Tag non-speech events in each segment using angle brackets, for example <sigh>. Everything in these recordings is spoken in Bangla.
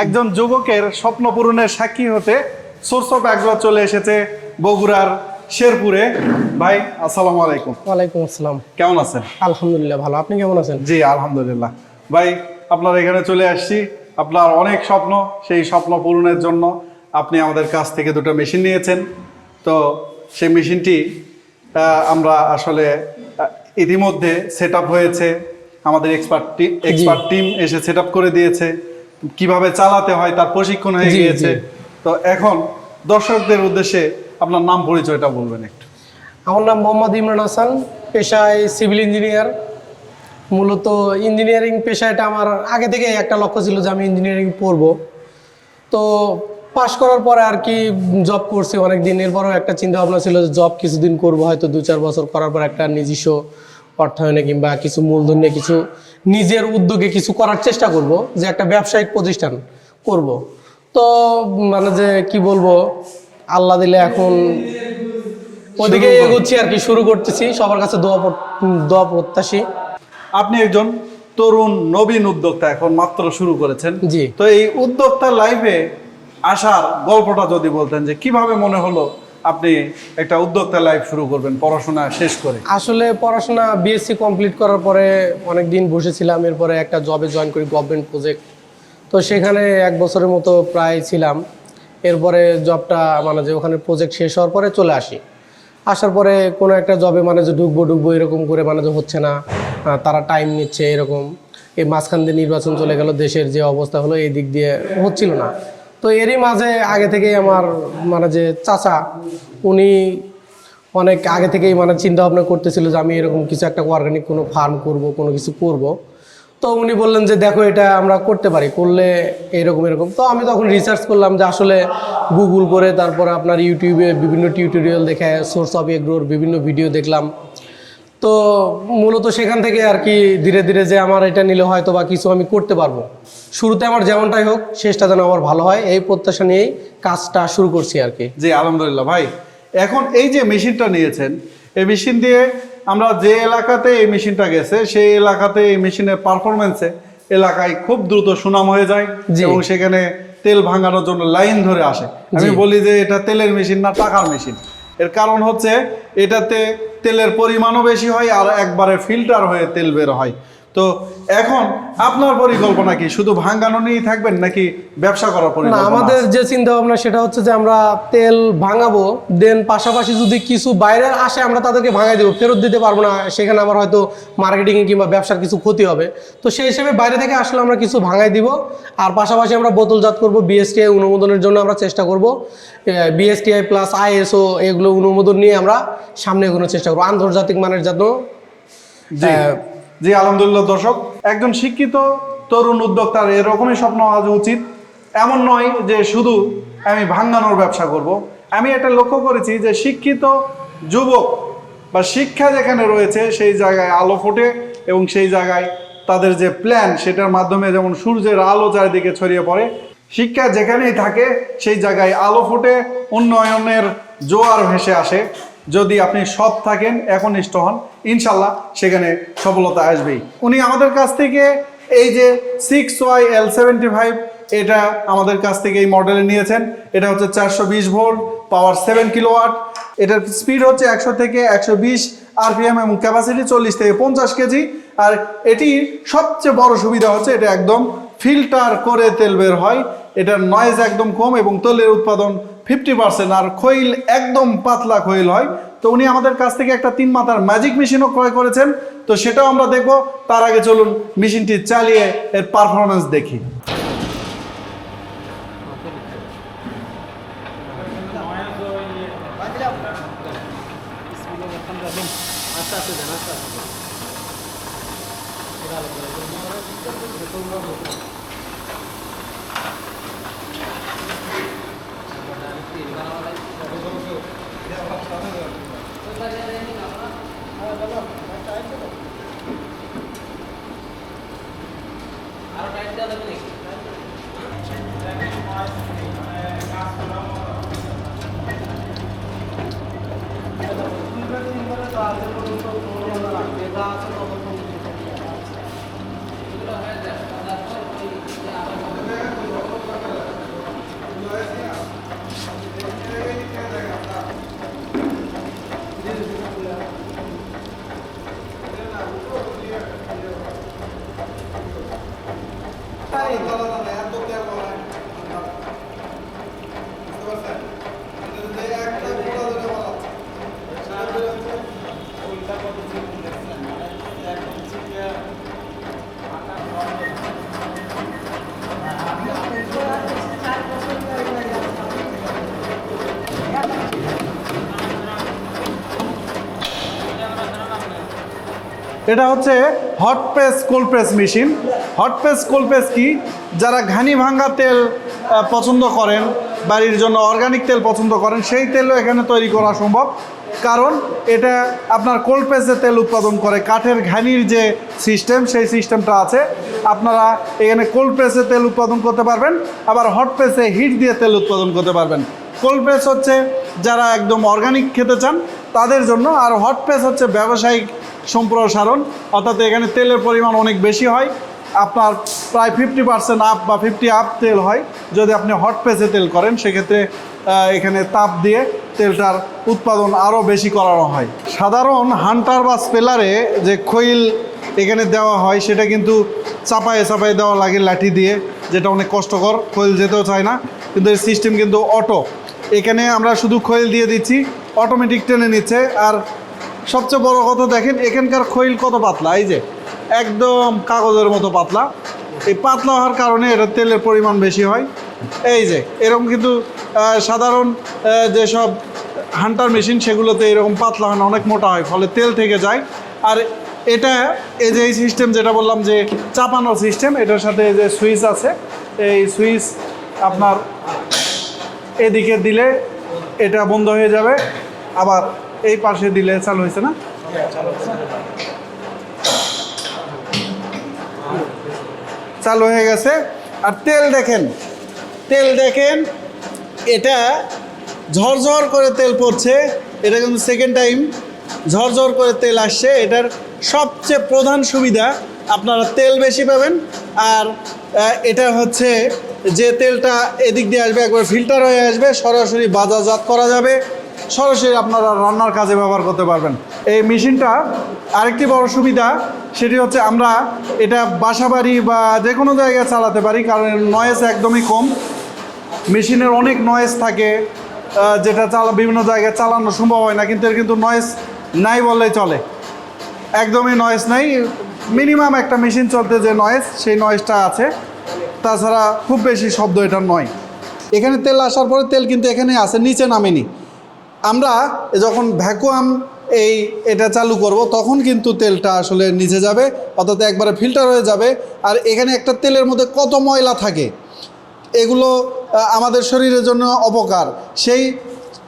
একজন যুবকের স্বপ্ন পূরণের সাক্ষী হতে সোর্স অফ অ্যাগ্রো চলে এসেছে বগুড়ার শেরপুরে। ভাই আসসালামু আলাইকুম। ওয়ালাইকুম আসসালাম। কেমন আছেন? আলহামদুলিল্লাহ ভালো। আপনি কেমন আছেন? জি আলহামদুলিল্লাহ। ভাই আপনার এখানে চলে আসছি। আপনার অনেক স্বপ্ন সেই স্বপ্ন পূরণের জন্য আপনি আমাদের কাছ থেকে দুটো মেশিন নিয়েছেন। তো সেই মেশিনটি আমরা আসলে ইতিমধ্যে সেট হয়েছে। আমাদের এক্সপার্ট টিম এক্সপার্ট টিম এসে সেট করে দিয়েছে। কীভাবে চালাতে হয় তার প্রশিক্ষণ হয়ে গিয়েছে। তো এখন দর্শকদের উদ্দেশ্যে আপনার নাম পরিচয়টা বলবেন একটু। আমার নাম মোহাম্মদ ইমরান হাসান পেশায় সিভিল ইঞ্জিনিয়ার। মূলত ইঞ্জিনিয়ারিং পেশাটা আমার আগে থেকে একটা লক্ষ্য ছিল যে আমি ইঞ্জিনিয়ারিং পড়ব। তো পাশ করার পরে আর কি জব করছি অনেক দিন এরপরও একটা চিন্তা ভাবনা ছিল যে জব কিছুদিন করব হয়তো দু চার বছর করার পর একটা নিজস্ব অর্থায়নে কিংবা কিছু মূলধন নিয়ে কিছু নিজের উদ্যোগে কিছু করার চেষ্টা করব যে একটা ব্যবসায়িক প্রতিষ্ঠান করব। তো মানে যে কি বলব আল্লাহ দিলে এখন ওদিকে এগোচ্ছি আর কি শুরু করতেছি। সবার কাছে দোয়া দোয়া প্রত্যাশী। আপনি একজন তরুণ নবীন উদ্যোক্তা এখন মাত্র শুরু করেছেন। জি। তো এই উদ্যোক্তা লাইফে আসার গল্পটা যদি বলতেন যে কীভাবে মনে হলো আপনি একটা উদ্যোক্তা লাইফ শুরু করবেন, পড়াশোনা শেষ করে। আসলে পড়াশোনা বিএসসি কমপ্লিট করার পরে অনেক দিন বসেছিলাম, এরপরে একটা জবে জয়েন করি গভর্নমেন্ট প্রজেক্ট তো সেখানে এক বছরের মতো প্রায় ছিলাম। এরপরে জবটা মানে যে ওখানে প্রজেক্ট শেষ হওয়ার পরে চলে আসি। আসার পরে কোনো একটা জবে মানে যে ঢুকবো ঢুকবো এরকম করে মানে যে হচ্ছে না তারা টাইম নিচ্ছে এরকম। এই মাঝখান দিয়ে নির্বাচন চলে গেল, দেশের যে অবস্থা হলো, এই দিক দিয়ে হচ্ছিল না। তো এরই মাঝে আগে থেকেই আমার মানে যে চাচা, উনি অনেক আগে থেকেই মানে চিন্তা ভাবনা করতেছিল যে আমি এরকম কিছু একটা অর্গানিক কোনো ফার্ম করব, কোনো কিছু করব। তো উনি বললেন যে, দেখো, এটা আমরা করতে পারি, করলে এরকম এরকম। তো আমি তখন রিসার্চ করলাম যে আসলে গুগল করে, তারপরে আপনার ইউটিউবে বিভিন্ন টিউটোরিয়াল দেখে সোর্স অফ এগ্রোর বিভিন্ন ভিডিও দেখলাম। তো মূলত সেখান থেকে আর কি ধীরে ধীরে যে আমার এটা নিলে হয়তো বা কিছু আমি করতে পারব। শুরুতে আমার যেমনটাই হোক শেষটা যেন আমার ভালো হয় এই প্রত্যাশা নিয়েই কাজটা শুরু করছি আর কি। জি আলহামদুলিল্লাহ। ভাই এখন এই যে মেশিনটা নিয়েছেন এই মেশিন দিয়ে আমরা যে এলাকাতে এই মেশিনটা গেছে সেই এলাকাতে এই মেশিনের পারফরমেন্সে এলাকায় খুব দ্রুত সুনাম হয়ে যায় এবং সেখানে তেল ভাঙানোর জন্য লাইন ধরে আসে। আমি বলি যে এটা তেলের মেশিন না টাকার মেশিন। এর কারণ হচ্ছে এটাতে তেলের পরিমাণও বেশি হয় আর একবারে ফিল্টার হয়ে তেল বের হয়। তো এখন আপনার পরিকল্পনা কি? শুধু ভাঙানো নিয়েই থাকবেন নাকি ব্যবসা করার না পরিকল্পনা আমাদের যে চিন্তা ভাবনা সেটা হচ্ছে যে আমরা তেল ভাঙাবো দেন পাশাপাশি যদি কিছু বাইরের আসে আমরা তাদেরকে ভাঙাই দেবো ফেরত দিতে পারব না সেখানে আমার হয়তো মার্কেটিং কিংবা ব্যবসার কিছু ক্ষতি হবে। তো সেই হিসেবে বাইরে থেকে আসলে আমরা কিছু ভাঙাই দিব আর পাশাপাশি আমরা বোতলজাত করব বিএসটিআই অনুমোদনের জন্য আমরা চেষ্টা করব। বিএসটিআই প্লাস আইএসও এগুলো অনুমোদন নিয়ে আমরা সামনে এগোনোর চেষ্টা করব আন্তর্জাতিক মানের জন্য। জি, আলহামদুলিল্লাহ, দর্শক। একজন শিক্ষিত তরুণ উদ্যোক্তার এরকমই স্বপ্ন হওয়া উচিত। এমন নয় যে শুধু আমি ভাঙ্গানোর ব্যবসা করব। আমি এটা লক্ষ্য করেছি যে শিক্ষিত যুবক বা শিক্ষা যেখানে রয়েছে, সেই জায়গায় আলো ফোটে এবং সেই জায়গায় তাদের যে প্ল্যান সেটার মাধ্যমে যেমন সূর্যের আলো চারিদিকে ছড়িয়ে পড়ে, শিক্ষা যেখানেই থাকে, সেই জায়গায় আলো ফোটে, উন্নয়নের জোয়ার ভেসে আসে। যদি আপনি সৎ থাকেন, একনিষ্ঠ হন, ইনশাল্লাহ সেখানে সফলতা আসবেই। উনি আমাদের কাছ থেকে এই যে six Y L seventy five এটা আমাদের কাছ থেকে এই মডেলে নিয়েছেন। এটা হচ্ছে চারশো বিশ ভোল্ট পাওয়ার সেভেন কিলোওয়াট এটার স্পিড হচ্ছে একশো থেকে একশো বিশ আরপিএম এবং ক্যাপাসিটি চল্লিশ থেকে পঞ্চাশ কেজি। আর এটি সবচেয়ে বড় সুবিধা হচ্ছে, এটা একদম ফিল্টার করে তেল বের হয়। এটার নয়েজ একদম কম এবং তেলের উৎপাদন ফিফটি পার্সেন্ট আর খৈল একদম পাতলা খৈল হয়। তো উনি আমাদের কাছ থেকে একটা তিন মাথার ম্যাজিক মেশিনও ক্রয় করেছেন। তো সেটাও আমরা দেখব। তার আগে চলুন মেশিনটি চালিয়ে এর পারফরমেন্স দেখি। এটা হচ্ছে hot press cold press machine hot press cold press কি? যারা ঘানি ভাঙ্গা তেল পছন্দ করেন, বাড়ির জন্য অর্গানিক তেল পছন্দ করেন, সেই তেলও এখানে তৈরি করা সম্ভব। কারণ এটা আপনার কোল্ড প্রেসে তেল উৎপাদন করে, কাঠের ঘানির যে সিস্টেম সেই সিস্টেমটা আছে। আপনারা এখানে কোল্ড প্রেসে তেল উৎপাদন করতে পারবেন, আবার হট প্রেসে হিট দিয়ে তেল উৎপাদন করতে পারবেন। কোল্ড প্রেস হচ্ছে যারা একদম অর্গানিক খেতে চান, তাদের জন্য আর হট প্রেস হচ্ছে ব্যবসায়িক সম্প্রসারণ অর্থাৎ এখানে তেলের পরিমাণ অনেক বেশি হয়। আপনার প্রায় ফিফটি পার্সেন্ট আপ বা ফিফটি আপ তেল হয়। যদি আপনি হট প্রেসে তেল করেন, সেক্ষেত্রে এখানে তাপ দিয়ে তেলটার উৎপাদন আরও বেশি করানো হয়। সাধারণ হান্টার বা স্পেলারে যে খৈল এখানে দেওয়া হয়, সেটা কিন্তু চাপায়ে চাপায়ে দেওয়া লাগে লাঠি দিয়ে, যেটা অনেক কষ্টকর। খৈল যেতেও চায় না। কিন্তু এই সিস্টেম কিন্তু অটো এখানে আমরা শুধু খৈল দিয়ে দিচ্ছি। অটোমেটিক টেনে নিচ্ছে। আর সবচেয়ে বড় কথা দেখেন, এখানকার খৈল কত পাতলা? এই যে, একদম কাগজের মতো পাতলা। এই পাতলা হওয়ার কারণে এটা তেলের পরিমাণ বেশি হয়। এই যে, এরকম কিন্তু সাধারণ যেসব হান্টার মেশিন, সেগুলোতে এরকম পাতলা হয় অনেক মোটা হয়, ফলে তেল থেকে যায়। আর এটা, এই যে এই সিস্টেম যেটা বললাম যে চাপানোর সিস্টেম এটার সাথে যে সুইচ আছে, এই সুইচ আপনার এদিকে দিলে এটা বন্ধ হয়ে যাবে। আবার এই পাশে দিলে চালু হয়েছে না? চালু হয়ে গেছে। আর তেল দেখেন তেল দেখেন, এটা ঝরঝর করে তেল পড়ছে। এটা কিন্তু সেকেন্ড টাইম ঝরঝর করে তেল আসছে। এটার সবচেয়ে প্রধান সুবিধা, আপনারা তেল বেশি পাবেন। আর এটা হচ্ছে যে তেলটা এদিক দিয়ে আসবে, একবার ফিল্টার হয়ে আসবে, সরাসরি বাজারজাত করা যাবে। সরাসরি আপনারা রান্নার কাজে ব্যবহার করতে পারবেন। এই মেশিনটা আরেকটি বড় সুবিধা, সেটি হচ্ছে আমরা এটা বাসাবাড়ি বা যে কোনো জায়গায় চালাতে পারি, কারণ নয়েজ একদমই কম। মেশিনের অনেক নয়েজ থাকে যেটা চালা, বিভিন্ন জায়গায় চালানো সম্ভব হয় না, কিন্তু এর কিন্তু নয়েজ নাই বললেই চলে। একদমই নয়েজ নাই মিনিমাম একটা মেশিন চলতে যে নয়েজ সেই নয়েজটা আছে। তাছাড়া খুব বেশি শব্দ এটা নয়। এখানে তেল আসার পরে তেল কিন্তু এখানে আছে, নিচে নামেনি। আমরা যখন ভ্যাকুয়াম এই এটা চালু করব, তখন কিন্তু তেলটা আসলে নিচে যাবে, অর্থাৎ একবারে ফিল্টার হয়ে যাবে। আর এখানে একটা তেলের মধ্যে কত ময়লা থাকে, এগুলো আমাদের শরীরের জন্য অপকার। সেই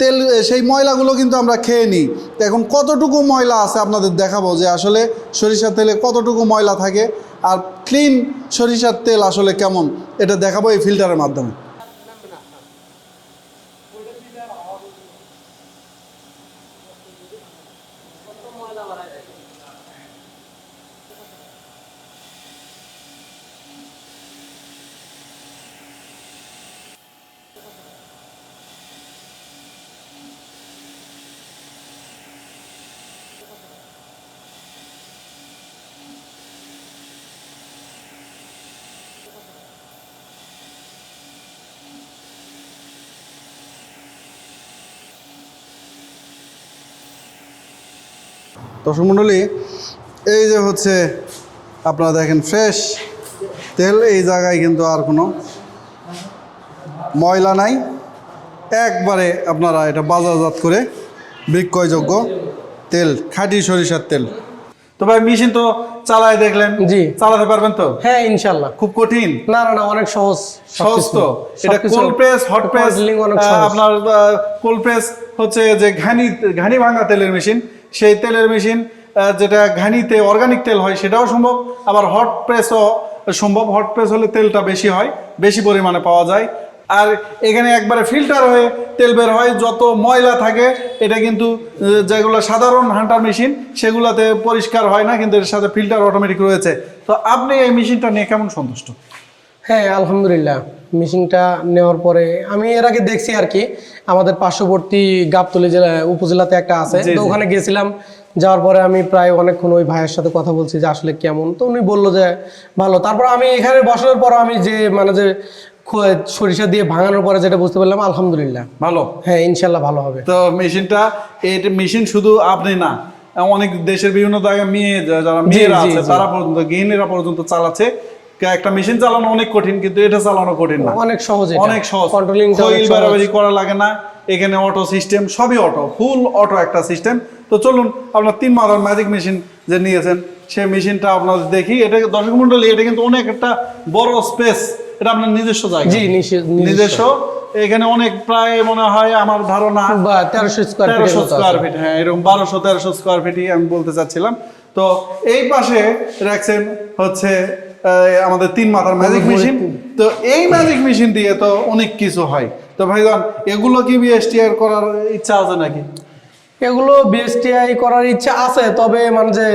তেল, সেই ময়লাগুলো কিন্তু আমরা খেয়ে নিই। এখন কতটুকু ময়লা আছে আপনাদের দেখাবো, যে আসলে সরিষার তেলে কতটুকু ময়লা থাকে, আর ক্লিন সরিষার তেল আসলে কেমন, এটা দেখাবো এই ফিল্টারের মাধ্যমে। మొత్తం వాళ్ళ వరాయి দর্শক মণ্ডলী এই যে হচ্ছে আপনারা দেখেন ফ্রেশ তেল এই জায়গায় কিন্তু আর কোনো ময়লা নাই একবারে আপনারা এটা বাজারজাত করে বিক্রয়যোগ্য তেল খাঁটি সরিষার তেল তো ভাই মেশিন তো চালায় দেখলেন জি। চালাতে পারবেন তো হ্যাঁ ইনশাল্লাহ খুব কঠিন না না না অনেক সহজ সহজ। তো এটা cold press hot press handling অনেক সহজ। আপনার কোল্ড প্রেস হচ্ছে যে ঘানি ঘানি ভাঙা তেলের মেশিন, সেই তেলের মেশিন যেটা ঘানিতে অর্গানিক তেল হয় সেটাও সম্ভব, আবার হট প্রেসও সম্ভব। হট প্রেস হলে তেলটা বেশি হয়, বেশি পরিমাণে পাওয়া যায়। আর এখানে একবারে ফিল্টার হয়ে তেল বের হয়, যত ময়লা থাকে, এটা কিন্তু যেগুলো সাধারণ হান্টার মেশিন, সেগুলোতে পরিষ্কার হয় না, কিন্তু এর সাথে ফিল্টার অটোমেটিক রয়েছে। তো আপনি এই মেশিনটা নিয়ে কেমন সন্তুষ্ট? হ্যাঁ আলহামদুলিল্লাহ। মেশিনটা নেওয়ার পরে আমি এর আগে দেখছি আর কি আমাদের পার্শ্ববর্তী গাবতলী জেলা উপজেলাতে একটা আছে। তো ওখানে গেছিলাম যাওয়ার পরে আমি প্রায় অনেকক্ষণ ওই ভাইয়ের সাথে কথা বলছি যে আসলে কেমন। তো উনি বলল যে ভালো। তারপর আমি এখানে বসানোর পর আমি যে মানে যে সরিষা দিয়ে ভাঙানোর পরে যেটা বুঝতে পারলাম আলহামদুলিল্লাহ। ভালো? হ্যাঁ ইনশাল্লাহ ভালো হবে। তো মেশিনটা এই মেশিন শুধু আপনি না অনেক দেশের বিভিন্ন জায়গায় মেয়ে যারা মেয়েরা আছে তারা পর্যন্ত গৃহিণীরা পর্যন্ত চালাচ্ছে। একটা মেশিন চালানো অনেক কঠিন কিন্তু এটা চালানো কঠিন না। অনেক সহজ অনেক সহজ। কন্ট্রোলিং খৈল বাড়াবাড়ি করা লাগে না। এখানে অটো সিস্টেম সবই অটো ফুল অটো একটা সিস্টেম তো চলুন আপনার তিন মাদার ম্যাজিক মেশিন যে নিয়েছেন সে মেশিনটা আপনাদের দেখি। এটা দর্শক মন্ডলী এটা কিন্তু অনেক একটা বড় স্পেস এটা আপনার নিজস্ব জায়গা। জি নিজস্ব। এখানে অনেক প্রায় মনে হয় আমার ধারণা তেরোশো স্কোয়ার তেরোশো স্কোয়ার ফিট হ্যাঁ এরকম বারোশো তেরোশো স্কোয়ার ফিটই আমি বলতে চাচ্ছিলাম। তো এই পাশে রাখছেন হচ্ছে আমাদের তিন মাথার ম্যাজিক মেশিন তো এই ম্যাজিক মেশিন দিয়ে তো অনেক কিছু হয়। তো ভাইজান এগুলো কি বিএসটিআর করার ইচ্ছা আছে নাকি? এগুলো বিএসটিআই করার ইচ্ছা আছে তবে মানে যে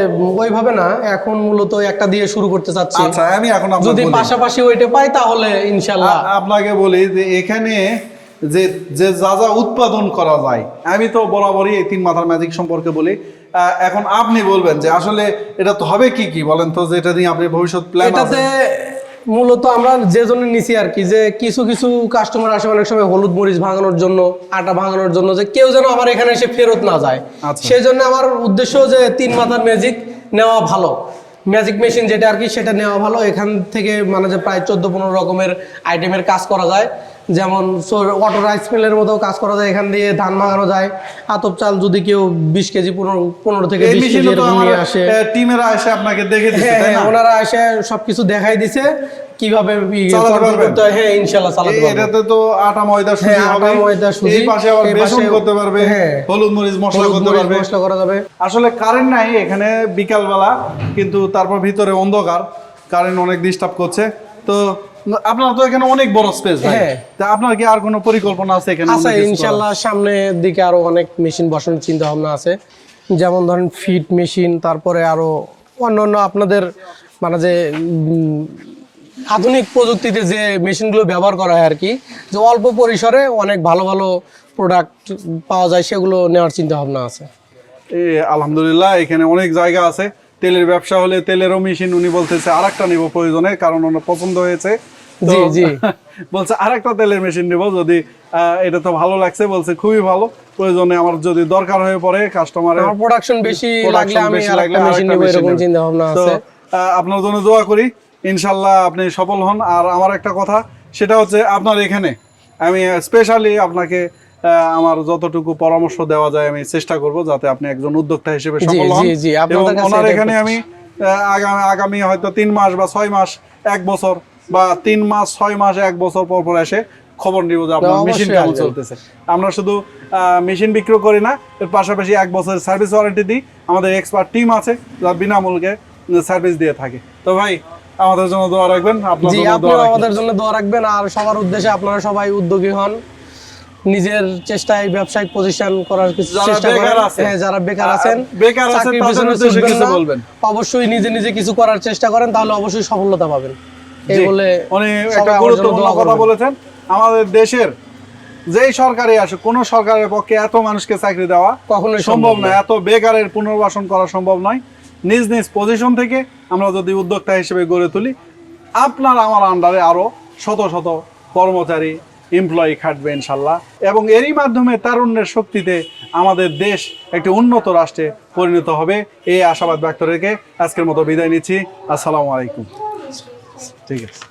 ওইভাবে না এখন মূলত একটা দিয়ে শুরু করতে চাচ্ছি। আচ্ছা আমি এখন যদি পাশাপাশি ওইটা পাই তাহলে ইনশাআল্লাহ আপনাকে বলি যে এখানে যে যে যা যা উৎপাদন করা যায়। আমি তো বরাবরই এই তিন মাথার ম্যাজিক সম্পর্কে বলি। এখন আপনি বলবেন যে আসলে এটা তো হবে কি কি? বলেন তো যে এটা নিয়ে আপনি ভবিষ্যৎ প্ল্যান এটাতে মূলত আমরা যে জন্য নিছি আর কি যে কিছু কিছু কাস্টমার আসে অনেক সময় হলুদ মরিচ ভাঙানোর জন্য আটা ভাঙানোর জন্য যে কেউ যেন আমার এখানে এসে ফেরত না যায়। আচ্ছা। সেই জন্য আমার উদ্দেশ্য যে তিন মাথার ম্যাজিক নেওয়া ভালো। ম্যাজিক মেশিন যেটা আর কি সেটা নেওয়া ভালো। এখান থেকে মানে যে প্রায় চোদ্দ পনেরো রকমের আইটেমের কাজ করা যায়। যেমন অটো রাইস মিলের মতো কাজ করা যায়। এখান দিয়ে ধান ভাঙানো যায়। আতপ চাল যদি কেউ বিশ কেজি পনেরো পনেরো থেকে বিশ কেজি এরকম নিয়ে আসে। টিমেরা এসে আপনাকে দেখে হ্যাঁ হ্যাঁ ওনারা এসে সবকিছু দেখাই দিছে। কীভাবে? করতে হয়। হ্যাঁ ইনশাল্লাহ চালাতে এই- এটাতে তো আটা ময়দা সুজি হ্যাঁ, আটা, ময়দা, সুজি। এই পাশে আবার বেসন করতে পারবে হ্যাঁ। হলুদ মরিচ মশলা করতে পারবে মশলা করা যাবে আসলে কারেন্ট নাই এখানে কিন্তু তারপর ভিতরে অন্ধকার কারেন্ট অনেক ডিস্টার্ব করছে তো আপনার তো এখানে অনেক বড় স্পেস হ্যাঁ। তা আপনার কি আর কোনো পরিকল্পনা আছে এখানে আচ্ছা সামনের দিকে আরও অনেক মেশিন বসানোর চিন্তা ভাবনা আছে যেমন ধরেন ফিট মেশিন তারপরে আরও অন্যান্য আপনাদের মানে যে আধুনিক প্রযুক্তিতে যে মেশিনগুলো ব্যবহার করা হয় আর কি যে অল্প পরিসরে অনেক ভালো ভালো প্রোডাক্ট পাওয়া যায় সেগুলো নেওয়ার চিন্তা ভাবনা আছে। এ, আলহামদুলিল্লাহ এখানে অনেক জায়গা আছে। তেলের ব্যবসা হলে তেলেরও মেশিন উনি বলতেছে আর একটা নিবো প্রয়োজনে কারণ ওনার পছন্দ হয়েছে। জি, জি। <laughs> বলছে আর একটা তেলের মেশিন নিবো যদি এটা তো ভালো লাগছে। বলছে খুবই ভালো। প্রয়োজনে আমার যদি দরকার হয়ে পড়ে কাস্টমারের প্রোডাকশন বেশি লাগলে আমি আরেকটা মেশিন নেব এরকম চিন্তা ভাবনা আছে। আপনার জন্য দোয়া করি। ইনশাল্লাহ আপনি সফল হন। আর আমার একটা কথা সেটা হচ্ছে আপনার এখানে। আমি স্পেশালি আপনাকে আমার যতটুকু পরামর্শ দেওয়া যায় আমি চেষ্টা করব যাতে আপনি একজন উদ্যোক্তা হিসেবে সফল হন। এবং ওনার এখানে আমি আগামী আগামী হয়তো তিন মাস বা ছয় মাস এক বছর বা তিন মাস ছয় মাস এক বছর পর পর এসে খবর নিব যে আপনার মেশিন কেমন চলতেছে। আমরা শুধু মেশিন বিক্রি করি না এর পাশাপাশি এক বছরের সার্ভিস ওয়ারেন্টি দিই। আমাদের এক্সপার্ট টিম আছে যা বিনামূল্যে সার্ভিস দিয়ে থাকে। তো ভাই আমাদের জন্য দোয়া রাখবেন জি জন্য রাখি। আমাদের জন্য দোয়া রাখবেন আর সবার উদ্দেশ্যে আপনারা সবাই উদ্যোগী হন। নিজের চেষ্টায় ব্যবসায়িক প্রতিষ্ঠান করার কিছু চেষ্টা করেন। হ্যাঁ যারা বেকার আছেন বেকার আছেন, তাদের উদ্দেশ্যে কিছু বলবেন। অবশ্যই নিজে নিজে কিছু করার চেষ্টা করেন তাহলে অবশ্যই সফলতা পাবেন। এই বলে উনি একটা গুরুত্বপূর্ণ কথা বলেছেন। আমাদের দেশের যেই সরকারি আসে কোন সরকারের পক্ষে এত মানুষকে চাকরি দেওয়া কখনোই সম্ভব সম্ভব নয়। এত বেকারের পুনর্বাসন করা সম্ভব নয়। নিজ নিজ পজিশন থেকে আমরা যদি উদ্যোক্তা হিসেবে গড়ে তুলি, আপনার আমার আন্ডারে আরও শত শত কর্মচারী এমপ্লয়ি খাটবে ইনশাল্লাহ। এবং এরই মাধ্যমে তারুণ্যের শক্তিতে আমাদের দেশ একটি উন্নত রাষ্ট্রে পরিণত হবে। এই আশাবাদ ব্যক্ত রেখে আজকের মতো বিদায় নিচ্ছি। আসসালামু আলাইকুম। ঠিক আছে।